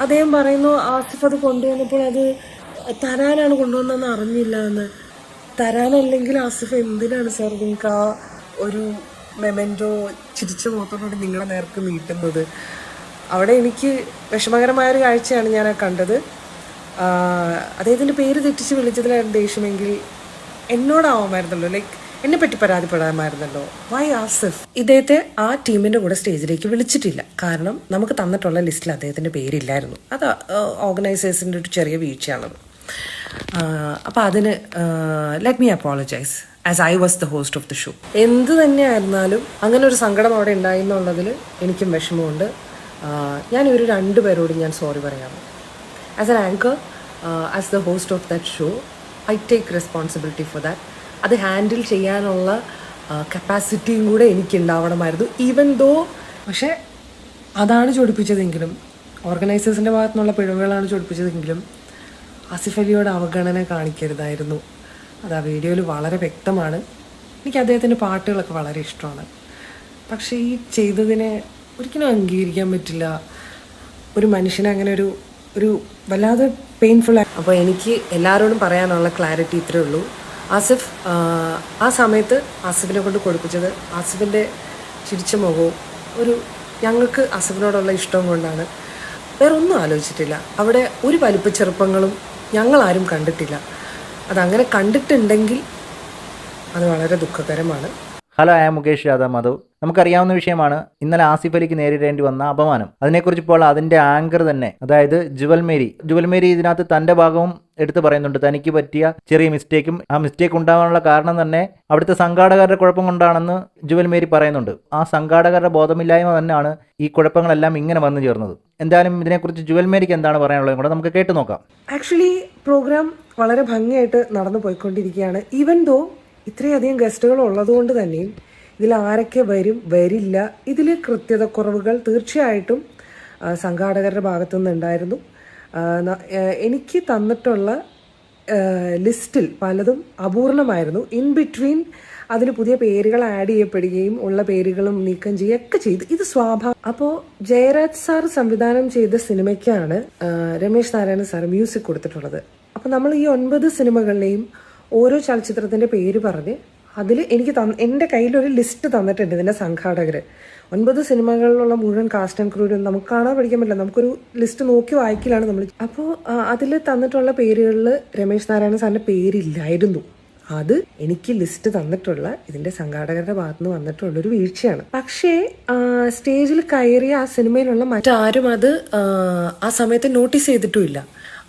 അദ്ദേഹം പറയുന്നു ആസിഫ് അത് കൊണ്ടുവന്നപ്പോൾ അത് തരാനാണ് കൊണ്ടുവന്നതെന്ന് അറിഞ്ഞില്ല എന്ന്. തരാനല്ലെങ്കിൽ ആസിഫ് എന്തിനാണ് സാർ നിങ്ങൾക്ക് ആ ഒരു മെമെന്റോ ചിരിച്ച മുഖത്തോടുകൂടി നിങ്ങളുടെ നേർക്ക് നീട്ടുന്നത്? അവിടെ എനിക്ക് വിഷമകരമായ ഒരു കാഴ്ചയാണ് ഞാൻ കണ്ടത്. അദ്ദേഹത്തിന്റെ പേര് തെറ്റിച്ച് വിളിച്ചതിലായിരുന്നു ദേഷ്യമെങ്കിൽ എന്നോടാവുമായിരുന്നല്ലോ ലൈക്ക് എന്നെ പറ്റി പരാതിപ്പെടാമായിരുന്നല്ലോ. വൈ ആസിഫ് ഇദ്ദേഹത്തെ ആ ടീമിന്റെ കൂടെ സ്റ്റേജിലേക്ക് വിളിച്ചിട്ടില്ല. കാരണം നമുക്ക് തന്നിട്ടുള്ള ലിസ്റ്റിൽ അദ്ദേഹത്തിന്റെ പേരില്ലായിരുന്നു. അത് ഓർഗനൈസേഴ്സിന്റെ ഒരു ചെറിയ വീഴ്ചയാണത്. അപ്പോൾ അതിന് let me apologize as I was the host of the show എന്ത് തന്നെയായിരുന്നാലും അങ്ങനെ ഒരു സങ്കടം അവിടെ ഉണ്ടായി എന്നുള്ളതിൽ എനിക്കും വിഷമമുണ്ട്. ഞാൻ ഞാൻ ഇവർ രണ്ടുപേരോടും ഞാൻ സോറി പറയാം as an anchor as the host of that show I take responsibility for that അത് ഹാൻഡിൽ ചെയ്യാനുള്ള കപ്പാസിറ്റിയും കൂടെ എനിക്ക് ഉണ്ടാവണമായിരുന്നു. ഈവൻ ദോ പക്ഷേ അതാണ് ചൊടിപ്പിച്ചതെങ്കിലും ഓർഗനൈസേഴ്സിന്റെ ഭാഗത്തു നിന്നുള്ള പിഴവുകളാണ് ചൊടിപ്പിച്ചതെങ്കിലും ആസിഫ് അലിയോട് അവഗണന കാണിക്കരുതായിരുന്നു. അത് ആ വീഡിയോയിൽ വളരെ വ്യക്തമാണ്. എനിക്ക് അദ്ദേഹത്തിന്റെ പാട്ടുകളൊക്കെ വളരെ ഇഷ്ടമാണ്. പക്ഷേ ഈ ചെയ്തതിനെ ഒരിക്കലും അംഗീകരിക്കാൻ പറ്റില്ല. ഒരു മനുഷ്യനെ അങ്ങനെ ഒരു ഒരു വല്ലാതെ പെയിൻഫുൾ അപ്പോൾ എനിക്ക് എല്ലാവരോടും പറയാനുള്ള ക്ലാരിറ്റി ഇത്രയേ ഉള്ളൂ. ആസിഫ് ആ, സമയത്ത് ആസിഫിനെ കൊണ്ട് കൊടുപ്പിച്ചത് ആസിഫിന്റെ ചിരിച്ച മുഖവും ഒരു ഞങ്ങൾക്ക് ആസിഫിനോടുള്ള ഇഷ്ടം കൊണ്ടാണ്. വേറെ ഒന്നും ആലോചിച്ചിട്ടില്ല. അവിടെ ഒരു വലിപ്പ ചെറുപ്പങ്ങളും ഞങ്ങളാരും കണ്ടിട്ടില്ല. അതങ്ങനെ കണ്ടിട്ടുണ്ടെങ്കിൽ അത് വളരെ ദുഃഖകരമാണ്. Hello I am Mukesh Yadav Madhav. നമുക്കറിയാവുന്ന വിഷയമാണ് ഇന്നലെ ആസിഫ് അലിക്ക് നേരിടേണ്ടി വന്ന അപമാനം. അതിനെക്കുറിച്ച് ഇപ്പോൾ അതിന്റെ ആങ്കർ തന്നെ അതായത് ജുവൽ മേരി ജുവൽ മേരി ഇതിനകത്ത് തന്റെ ഭാഗവും എടുത്തു പറയുന്നുണ്ട്. തനിക്ക് പറ്റിയ ചെറിയ മിസ്റ്റേക്കും ആ മിസ്റ്റേക്ക് ഉണ്ടാകാനുള്ള കാരണം തന്നെ അവിടുത്തെ സംഘാടകരുടെ കുഴപ്പം കൊണ്ടാണെന്ന് ജുവൽ മേരി പറയുന്നുണ്ട്. ആ സംഘാടകരുടെ ബോധമില്ലായ്മ തന്നെയാണ് ഈ കുഴപ്പങ്ങളെല്ലാം ഇങ്ങനെ വന്നു ചേർന്നത്. എന്തായാലും ഇതിനെക്കുറിച്ച് ജുവൽ മേരിക്ക് എന്താണ് പറയാനുള്ളത് കൂടെ നമുക്ക് കേട്ടു നോക്കാം. ആക്ച്വലി പ്രോഗ്രാം വളരെ ഭംഗിയായിട്ട് നടന്നു പോയിക്കൊണ്ടിരിക്കുകയാണ്. ഈവൻ ദോ ഇത്രയധികം ഗസ്റ്റുകൾ ഉള്ളതുകൊണ്ട് തന്നെയും ഇതിൽ ആരൊക്കെ വരും വരില്ല ഇതിൽ കൃത്യതക്കുറവുകൾ തീർച്ചയായിട്ടും ആ, സംഘാടകരുടെ ഭാഗത്തു എനിക്ക് തന്നിട്ടുള്ള ലിസ്റ്റിൽ പലതും അപൂർണമായിരുന്നു. ഇൻ ബിറ്റ്വീൻ അതിന് പുതിയ പേരുകൾ ആഡ് ചെയ്യപ്പെടുകയും ഉള്ള പേരുകളും നീക്കം ചെയ്യുകയൊക്കെ ചെയ്തു. ഇത് സ്വാഭാവിക അപ്പോൾ ജയരാജ് സാർ സംവിധാനം ചെയ്ത സിനിമയ്ക്കാണ് രമേശ് നാരായണ സാർ മ്യൂസിക് കൊടുത്തിട്ടുള്ളത്. അപ്പോൾ നമ്മൾ ഈ ഒൻപത് സിനിമകളിലെയും ഓരോ ചലച്ചിത്രത്തിന്റെ പേര് പറഞ്ഞ് അതിൽ എനിക്ക് തന്ന എന്റെ കയ്യിലൊരു ലിസ്റ്റ് തന്നിട്ടുണ്ട് ഇതിന്റെ സംഘാടകർ ഒൻപത് സിനിമകളിലുള്ള മുഴുവൻ കാസ്റ്റ് ആൻഡ് ക്രൂരും നമുക്ക് കാണാൻ പഠിക്കാൻ പറ്റില്ല. നമുക്കൊരു ലിസ്റ്റ് നോക്കി വായിക്കലാണ് നമ്മൾ അപ്പോൾ അതിൽ തന്നിട്ടുള്ള പേരുകളിൽ രമേശ് നാരായണ സാറിന്റെ പേരില്ലായിരുന്നു. അത് എനിക്ക് ലിസ്റ്റ് തന്നിട്ടുള്ള ഇതിന്റെ സംഘാടകരുടെ ഭാഗത്ത് നിന്ന് വന്നിട്ടുള്ള ഒരു വീഴ്ചയാണ്. പക്ഷേ സ്റ്റേജിൽ കയറിയ ആ സിനിമയിലുള്ള മറ്റാരും അത് ആ, സമയത്ത് നോട്ടീസ് ചെയ്തിട്ടുമില്ല.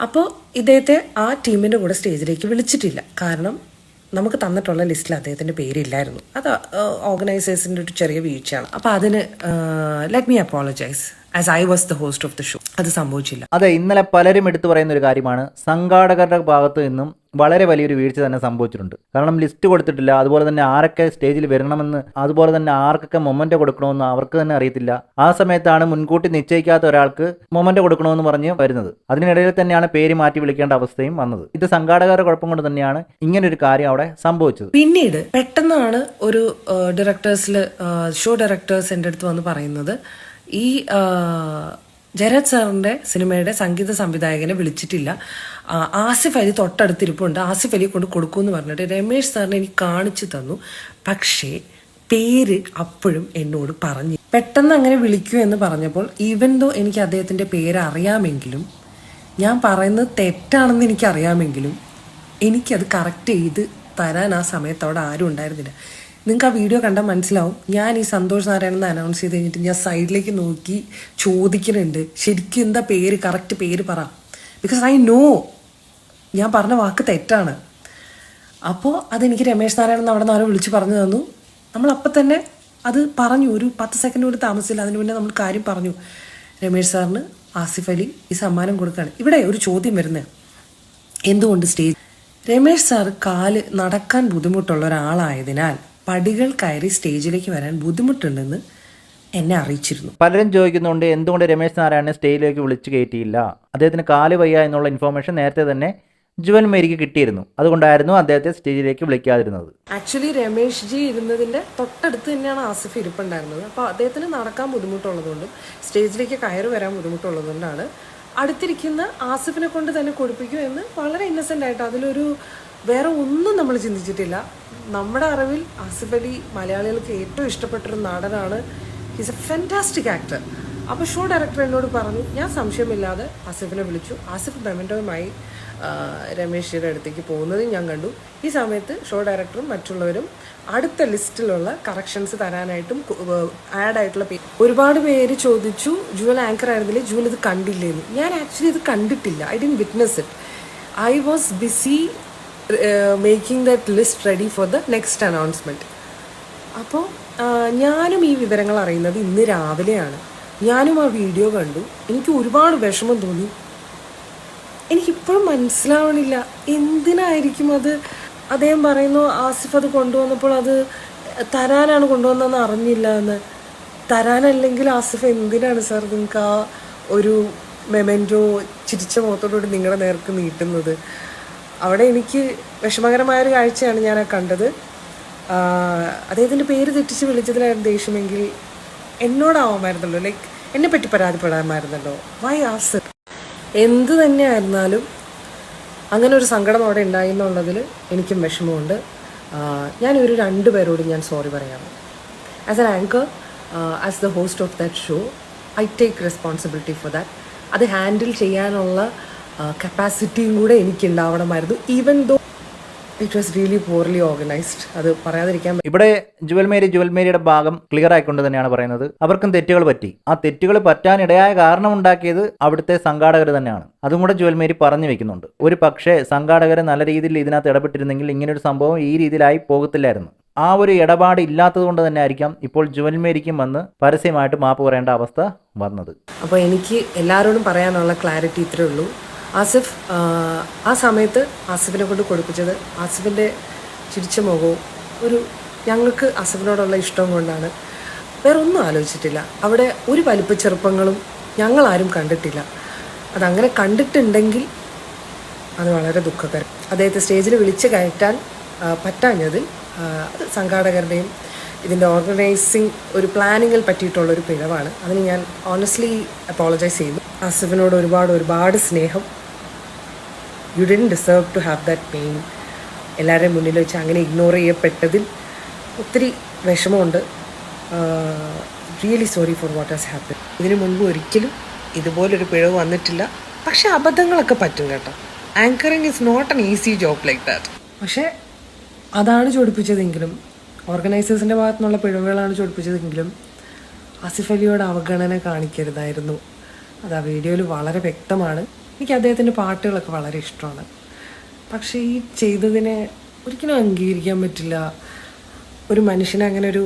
അപ്പോൾ ഇദ്ദേഹത്തെ ആ ടീമിന്റെ കൂടെ സ്റ്റേജിലേക്ക് വിളിച്ചിട്ടില്ല. കാരണം നമുക്ക് തന്നിട്ടുള്ള ലിസ്റ്റിൽ അദ്ദേഹത്തിന്റെ പേരില്ലായിരുന്നു. അത് ഓർഗനൈസേഴ്സിന്റെ ഒരു ചെറിയ വീഴ്ചയാണ്. അപ്പോൾ അതിന് let me apologize as I was the host of the show അത് സംഭവിച്ചില്ല. അതെ ഇന്നലെ പലരും എടുത്തു പറയുന്ന ഒരു കാര്യമാണ്. സംഘാടകരുടെ ഭാഗത്തു നിന്നും വളരെ വലിയൊരു വീഴ്ച തന്നെ സംഭവിച്ചിട്ടുണ്ട്. കാരണം ലിസ്റ്റ് കൊടുത്തിട്ടില്ല. അതുപോലെ തന്നെ ആരൊക്കെ സ്റ്റേജിൽ വരണമെന്ന് അതുപോലെ തന്നെ ആർക്കൊക്കെ മൊമെന്റ് കൊടുക്കണമെന്ന് അവർക്ക് തന്നെ അറിയത്തില്ല. ആ സമയത്താണ് മുൻകൂട്ടി നിശ്ചയിക്കാത്ത ഒരാൾക്ക് മൊമെന്റ് കൊടുക്കണമെന്ന് പറഞ്ഞ് വരുന്നത്. അതിനിടയിൽ തന്നെയാണ് പേര് മാറ്റി വിളിക്കേണ്ട അവസ്ഥയും വന്നത്. ഇത് സംഘാടകരുടെ കുഴപ്പം കൊണ്ട് തന്നെയാണ് ഇങ്ങനെ ഒരു കാര്യം അവിടെ സംഭവിച്ചത്. പിന്നീട് പെട്ടെന്നാണ് ഒരു ഡയറക്ടേഴ്സിൽ ഷോ ഡയറക്ടേഴ്സ് എന്റെ അടുത്ത് വന്ന് പറയുന്നത്. ഈ ജയരാജ് സാറിന്റെ സിനിമയുടെ സംഗീത സംവിധായകനെ വിളിച്ചിട്ടില്ല. ആസിഫ് അലി തൊട്ടടുത്തിരിപ്പുണ്ട്. ആസിഫ് അലി കൊണ്ട് കൊടുക്കുമെന്ന് പറഞ്ഞിട്ട് രമേശ് സാറിനെ എനിക്ക് കാണിച്ചു തന്നു. പക്ഷേ പേര് അപ്പോഴും എന്നോട് പറഞ്ഞു. പെട്ടെന്ന് അങ്ങനെ വിളിക്കൂ എന്ന് പറഞ്ഞപ്പോൾ ഈവൻ ദോ എനിക്ക് അദ്ദേഹത്തിന്റെ പേര് അറിയാമെങ്കിലും ഞാൻ പറയുന്നത് തെറ്റാണെന്ന് എനിക്കറിയാമെങ്കിലും എനിക്കത് കറക്റ്റ് ചെയ്ത് തരാൻ ആ സമയത്ത് അവിടെ ആരും ഉണ്ടായിരുന്നില്ല. നിങ്ങൾക്ക് ആ വീഡിയോ കണ്ടാൽ മനസ്സിലാവും. ഞാൻ ഈ സന്തോഷ് നാരായണൻ എന്ന് അനൗൺസ് ചെയ്ത് കഴിഞ്ഞിട്ട് ഞാൻ സൈഡിലേക്ക് നോക്കി ചോദിക്കുന്നുണ്ട്. ശരിക്കും എന്താ പേര്? കറക്റ്റ് പേര് പറ. ബിക്കോസ് ഐ നോ ഞാൻ പറഞ്ഞ വാക്ക് തെറ്റാണ്. അപ്പോൾ അതെനിക്ക് രമേശ് നാരായണൻ അവിടെ നിന്ന് ആരോ വിളിച്ച് പറഞ്ഞു തന്നു. നമ്മൾ അപ്പം തന്നെ അത് പറഞ്ഞു. ഒരു പത്ത് സെക്കൻഡ് കൂടി താമസിച്ചില്ല. അതിന് മുന്നേ നമ്മൾ കാര്യം പറഞ്ഞു. രമേശ് സാറിന് ആസിഫ് അലി ഈ സമ്മാനം കൊടുക്കുകയാണ്. ഇവിടെ ഒരു ചോദ്യം വരുന്നത് എന്തുകൊണ്ട് സ്റ്റേജ് രമേശ് സാർ കാൽ നടക്കാൻ ബുദ്ധിമുട്ടുള്ള ഒരാളായതിനാൽ പടികൾ കയറി സ്റ്റേജിലേക്ക് വരാൻ ബുദ്ധിമുട്ടുണ്ടെന്ന് എന്നെ അറിയിച്ചിരുന്നു. പലരും ചോദിക്കുന്നുണ്ട് എന്തുകൊണ്ട് രമേശ് നാരായണനെ സ്റ്റേജിലേക്ക് വിളിച്ചു കയറ്റിയില്ല? അദ്ദേഹത്തിന് കാൽ വയ്യ എന്നുള്ള ഇൻഫോർമേഷൻ നേരത്തെ തന്നെ ജുവൻ മേരിക്ക് കിട്ടിയിരുന്നു. അതുകൊണ്ടായിരുന്നു അദ്ദേഹത്തെ സ്റ്റേജിലേക്ക് വിളിക്കാതിരുന്നത്. ആക്ച്വലി രമേഷ് ജി ഇരുന്നതിന്റെ തൊട്ടടുത്ത് തന്നെയാണ് ആസിഫ് ഇരിപ്പുണ്ടായിരുന്നത്. അപ്പോൾ അദ്ദേഹത്തിന് നടക്കാൻ ബുദ്ധിമുട്ടുള്ളതുകൊണ്ടും സ്റ്റേജിലേക്ക് കയറി വരാൻ ബുദ്ധിമുട്ടുള്ളതുകൊണ്ടാണ് അടുത്തിരിക്കുന്ന ആസിഫിനെ കൊണ്ട് തന്നെ കൊടുപ്പിക്കും എന്ന് വളരെ ഇന്നസെന്റ് ആയിട്ട് അതിലൊരു വേറെ ഒന്നും നമ്മൾ ചിന്തിച്ചിട്ടില്ല. നമ്മുടെ അറിവിൽ ആസിഫ് അലി മലയാളികൾക്ക് ഏറ്റവും ഇഷ്ടപ്പെട്ടൊരു നടനാണ്. ഹിസ് എ ഫാന്റാസ്റ്റിക് ആക്ടർ അപ്പോൾ ഷോ ഡയറക്ടർ എന്നോട് പറഞ്ഞു ഞാൻ സംശയമില്ലാതെ ആസിഫിനെ വിളിച്ചു. ആസിഫ് മെമന്റോയുമായി രമേശിയുടെ അടുത്തേക്ക് പോകുന്നതും ഞാൻ കണ്ടു. ഈ സമയത്ത് ഷോ ഡയറക്ടറും മറ്റുള്ളവരും അടുത്ത ലിസ്റ്റിലുള്ള കറക്ഷൻസ് തരാനായിട്ടും ആഡ് ആയിട്ടുള്ള പേര് ഒരുപാട് പേര് ചോദിച്ചു ജുവൽ ആങ്കർ ആയിരുന്നില്ലേ? ജുവൽ ഇത് കണ്ടില്ലേന്ന്. ഞാൻ ആക്ച്വലി ഇത് കണ്ടിട്ടില്ല. I didn't witness it I was busy making that list ready for the next announcement അപ്പോൾ ഞാനും ഈ വിവരങ്ങൾ അറിയുന്നത് ഇന്ന് രാവിലെയാണ്. ഞാനും ആ വീഡിയോ കണ്ടു. എനിക്ക് ഒരുപാട് വിഷമം തോന്നി. എനിക്കിപ്പോഴും മനസ്സിലാവണില്ല. എന്തിനായിരിക്കും അത്? അദ്ദേഹം പറയുന്നു ആസിഫ് അത് കൊണ്ടുവന്നപ്പോൾ അത് തരാനാണ് കൊണ്ടുവന്നതെന്ന് അറിഞ്ഞില്ല എന്ന്. തരാനല്ലെങ്കിൽ ആസിഫ് എന്തിനാണ് സാർ നിങ്ങൾക്ക് ആ ഒരു മെമെന്റോ ചിരിച്ച മുഖത്തോടുകൂടി നിങ്ങളുടെ നേർക്ക് നീട്ടുന്നത്? അവിടെ എനിക്ക് വിഷമകരമായൊരു കാഴ്ചയാണ് ഞാൻ കണ്ടത്. അദ്ദേഹത്തിന്റെ പേര് തെറ്റിച്ച് വിളിച്ചതിലായിരുന്നു ദേഷ്യമെങ്കിൽ എന്നോടാവാമായിരുന്നല്ലോ ലൈക്ക് എന്നെ പറ്റി പരാതിപ്പെടാമായിരുന്നല്ലോ. വൈ ആസ് എന്ത് തന്നെയായിരുന്നാലും അങ്ങനെ ഒരു സങ്കടം അവിടെ ഉണ്ടായി എന്നുള്ളതിൽ എനിക്കും വിഷമമുണ്ട്. ഞാനൊരു രണ്ട് പേരോട് ഞാൻ സോറി പറയാം. As an anchor as the host of that show I take responsibility for that അത് ഹാൻഡിൽ ചെയ്യാനുള്ള കപ്പാസിറ്റിയും കൂടെ എനിക്ക് ഉണ്ടാവണമായിരുന്നു even though it was really poorly organised അത് പറയാതിരിക്കാൻ ഇവിടെ ജുവൽമേരി മേരി ജുവൽ മേരിയുടെ ഭാഗം ക്ലിയർ ആയിക്കൊണ്ട് തന്നെയാണ് പറയുന്നത്. അവർക്കും തെറ്റുകൾ പറ്റി. ആ തെറ്റുകൾ പറ്റാനിടയായ കാരണം ഉണ്ടാക്കിയത് അവിടുത്തെ സംഘാടകർ തന്നെയാണ്. അതും കൂടെ ജുവൽ മേരി പറഞ്ഞു വെക്കുന്നുണ്ട്. ഒരു പക്ഷേ സംഘാടകർ നല്ല രീതിയിൽ ഇതിനകത്ത് ഇടപെട്ടിരുന്നെങ്കിൽ ഇങ്ങനൊരു സംഭവം ഈ രീതിയിലായി പോകത്തില്ലായിരുന്നു. ആ ഒരു ഇടപാട് ഇല്ലാത്തത് കൊണ്ട് തന്നെ ആയിരിക്കാം ഇപ്പോൾ ജുവൽമേരിക്കും വന്ന് പരസ്യമായിട്ട് മാപ്പ് പറയേണ്ട അവസ്ഥ വന്നത്. അപ്പോൾ എനിക്ക് എല്ലാവരോടും പറയാനുള്ള ക്ലാരിറ്റി ഇത്രേ ഉള്ളൂ. ആസിഫ് ആ, സമയത്ത് ആസിഫിനെ കൊണ്ട് കൊടുപ്പിച്ചത് ആസിഫിന്റെ ചിരിച്ച മുഖവും ഒരു ഞങ്ങൾക്ക് ആസിഫിനോടുള്ള ഇഷ്ടം കൊണ്ടാണ്. വേറെ ഒന്നും ആലോചിച്ചിട്ടില്ല. അവിടെ ഒരു വലിപ്പ ചെറുപ്പങ്ങളും ഞങ്ങളാരും കണ്ടിട്ടില്ല. അതങ്ങനെ കണ്ടിട്ടുണ്ടെങ്കിൽ അത് വളരെ ദുഃഖകരം. അദ്ദേഹത്തെ സ്റ്റേജിൽ വിളിച്ച് കയറ്റാൻ പറ്റാഞ്ഞതിൽ അത് സംഘാടകരുടെയും ഇതിന്റെ ഓർഗനൈസിങ് ഒരു പ്ലാനിങ്ങിൽ പറ്റിയിട്ടുള്ള ഒരു പിഴവാണ്. അതിന് ഞാൻ ഓണസ്റ്റ്ലി അപ്പോളജൈസ് ചെയ്യുന്നു. ആസിഫിനോട് ഒരുപാട് ഒരുപാട് സ്നേഹം. You didn't deserve to have that pain എല്ലാവരുടെയും മുന്നിൽ വെച്ച് അങ്ങനെ ഇഗ്നോർ ചെയ്യപ്പെട്ടതിൽ ഒത്തിരി വിഷമമുണ്ട്. Really sorry for what has happen ഇതിനു മുൻപ് ഒരിക്കലും ഇതുപോലൊരു പിഴവ് വന്നിട്ടില്ല. പക്ഷേ അബദ്ധങ്ങളൊക്കെ പറ്റും കേട്ടോ. Anchoring is not an easy job like that പക്ഷേ അതാണ് ചൊടിപ്പിച്ചതെങ്കിലും ഓർഗനൈസേഴ്സിന്റെ ഭാഗത്തു നിന്നുള്ള പിഴവുകളാണ് ചൊടിപ്പിച്ചതെങ്കിലും ആസിഫ് അലിയോട് അവഗണന കാണിക്കരുതായിരുന്നു. അത് ആ വീഡിയോയിൽ വളരെ വ്യക്തമാണ്. എനിക്ക് അദ്ദേഹത്തിന്റെ പാട്ടുകളൊക്കെ വളരെ ഇഷ്ടമാണ്. പക്ഷേ ഈ ചെയ്തതിനെ ഒരിക്കലും അംഗീകരിക്കാൻ പറ്റില്ല. ഒരു മനുഷ്യനെ അങ്ങനെ ഒരു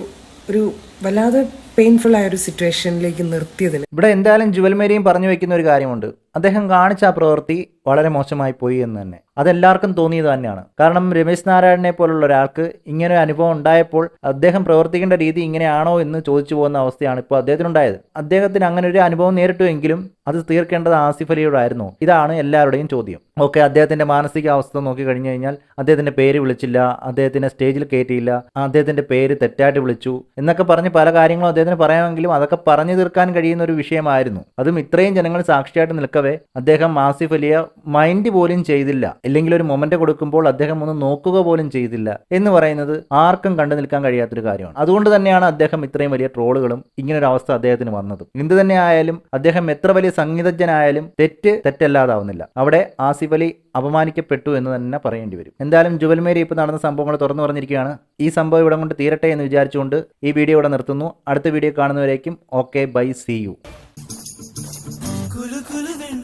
ഒരു വല്ലാതെ പെയിൻഫുൾ ആയ ഒരു സിറ്റുവേഷനിലേക്ക് നിർത്തിയതിന്. ഇവിടെ എന്തായാലും ജുവൽ മേരിയും പറഞ്ഞു വെക്കുന്ന ഒരു കാര്യമുണ്ട്. അദ്ദേഹം കാണിച്ച ആ പ്രവൃത്തി വളരെ മോശമായി പോയി എന്ന് തന്നെ. അതെല്ലാവർക്കും തോന്നിയത് തന്നെയാണ്. കാരണം രമേശ് നാരായണനെ പോലുള്ള ഒരാൾക്ക് ഇങ്ങനെ ഒരു അനുഭവം ഉണ്ടായപ്പോൾ അദ്ദേഹം പ്രവർത്തിക്കേണ്ട രീതി ഇങ്ങനെയാണോ എന്ന് ചോദിച്ചു പോകുന്ന അവസ്ഥയാണ് ഇപ്പോൾ അദ്ദേഹത്തിനുണ്ടായത്. അദ്ദേഹത്തിന് അങ്ങനെ ഒരു അനുഭവം നേരിട്ടുവെങ്കിലും അത് തീർക്കേണ്ടത് ആസിഫ് അലിയോടായിരുന്നു. ഇതാണ് എല്ലാവരുടെയും ചോദ്യം. ഓക്കെ അദ്ദേഹത്തിന്റെ മാനസികാവസ്ഥ നോക്കി കഴിഞ്ഞു കഴിഞ്ഞാൽ അദ്ദേഹത്തിന്റെ പേര് വിളിച്ചില്ല അദ്ദേഹത്തിന്റെ സ്റ്റേജിൽ കയറ്റിയില്ല അദ്ദേഹത്തിന്റെ പേര് തെറ്റായിട്ട് വിളിച്ചു എന്നൊക്കെ പറഞ്ഞ് പല കാര്യങ്ങളും അദ്ദേഹത്തിന് പറയാമെങ്കിലും അതൊക്കെ പറഞ്ഞു തീർക്കാൻ കഴിയുന്ന ഒരു വിഷയമായിരുന്നു. അതും ഇത്രയും ജനങ്ങൾ സാക്ഷിയായിട്ട് നിൽക്കവേ അദ്ദേഹം ആസിഫ് അലിയ മൈൻഡ് പോലും ചെയ്തില്ല. ഇല്ലെങ്കിൽ ഒരു മൊമെന്റ് കൊടുക്കുമ്പോൾ അദ്ദേഹം ഒന്ന് നോക്കുക പോലും ചെയ്തില്ല. എന്ന് പറയുന്നത് ആർക്കും കണ്ടു നിൽക്കാൻ കഴിയാത്തൊരു കാര്യമാണ്. അതുകൊണ്ട് തന്നെയാണ് അദ്ദേഹം ഇത്രയും വലിയ ട്രോളുകളും ഇങ്ങനൊരു അവസ്ഥ അദ്ദേഹത്തിന് വന്നത്. എന്ത് തന്നെ ആയാലും അദ്ദേഹം എത്ര വലിയ സംഗീതജ്ഞനായാലും തെറ്റ് തെറ്റല്ലാതാവുന്നില്ല. അവിടെ ആസിഫ് അലി അപമാനിക്കപ്പെട്ടു എന്ന് തന്നെ പറയേണ്ടി വരും. എന്തായാലും ജുവൽമേരി ഇപ്പോൾ നടന്ന സംഭവങ്ങൾ തുറന്നു പറഞ്ഞിരിക്കുകയാണ്. ഈ സംഭവം ഇവിടെ കൊണ്ട് തീരട്ടെ എന്ന് വിചാരിച്ചുകൊണ്ട് ഈ വീഡിയോ ഇവിടെ നിർത്തുന്നു. അടുത്ത വീഡിയോ കാണുന്നവരേക്കും ഓക്കെ ബൈ സി യു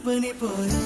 കുലു കുലു വെൺപനി പോലെ